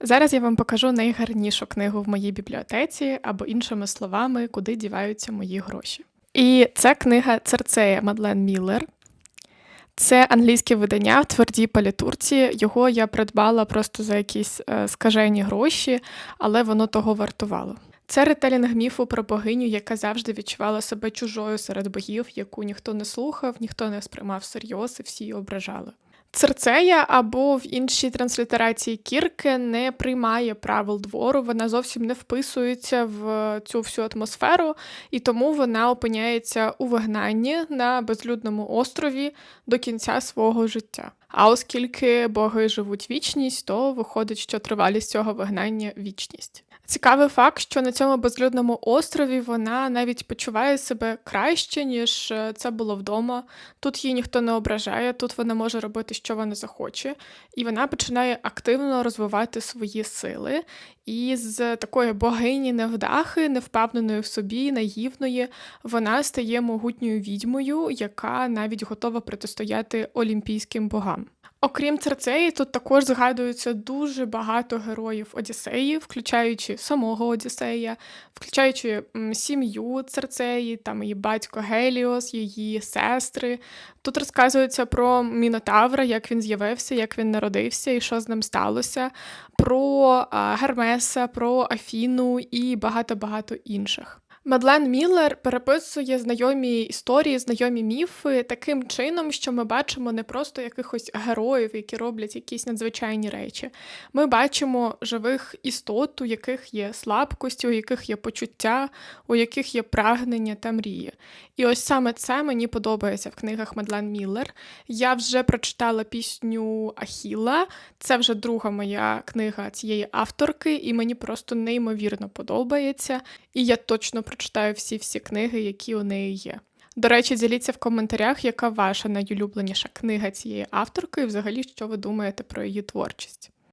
Зараз я вам покажу найгарнішу книгу в моїй бібліотеці, або іншими словами, куди діваються мої гроші. І це книга Церцея Мадлен Міллер. Це англійське видання в твердій палітурці. Його я придбала просто за якісь е, скажені гроші, але воно того вартувало. Це ретелінг міфу про богиню, яка завжди відчувала себе чужою серед богів, яку ніхто не слухав, ніхто не сприймав всерйоз і всі її ображали. Церцея або в іншій транслітерації Кірки не приймає правил двору, вона зовсім не вписується в цю всю атмосферу, і тому вона опиняється у вигнанні на безлюдному острові до кінця свого життя. А оскільки боги живуть вічність, то виходить, що тривалість цього вигнання вічність. Цікавий факт, що на цьому безлюдному острові вона навіть почуває себе краще, ніж е, це було вдома. Тут її ніхто не ображає, тут вона може робити, що вона захоче, і вона починає активно розвивати свої сили. І з такої богині невдахи, невпевненої в собі, наївної, вона стає могутньою відьмою, яка навіть готова протистояти олімпійським богам. Окрім Церцеї, тут також згадується дуже багато героїв Одіссеї, включаючи самого Одіссея, включаючи сім'ю Церцеї, там її батько Геліос, її сестри. Тут розказується про Мінотавра, як він з'явився, як він народився і що з ним сталося, про Гермеса, про Афіну і багато-багато інших. Мадлен Міллер переписує знайомі історії, знайомі міфи таким чином, що ми бачимо не просто якихось героїв, які роблять якісь надзвичайні речі. Ми бачимо живих істот, у яких є слабкості, у яких є почуття, у яких є прагнення та мрії. І ось саме це мені подобається в книгах Мадлен Міллер. Я вже прочитала пісню Ахіла, це вже друга моя книга цієї авторки, і мені просто неймовірно подобається. І я точно прочитаю всі-всі книги, які у неї є. До речі, діліться в коментарях, яка ваша найулюбленіша книга цієї авторки, і взагалі, що ви думаєте про її творчість.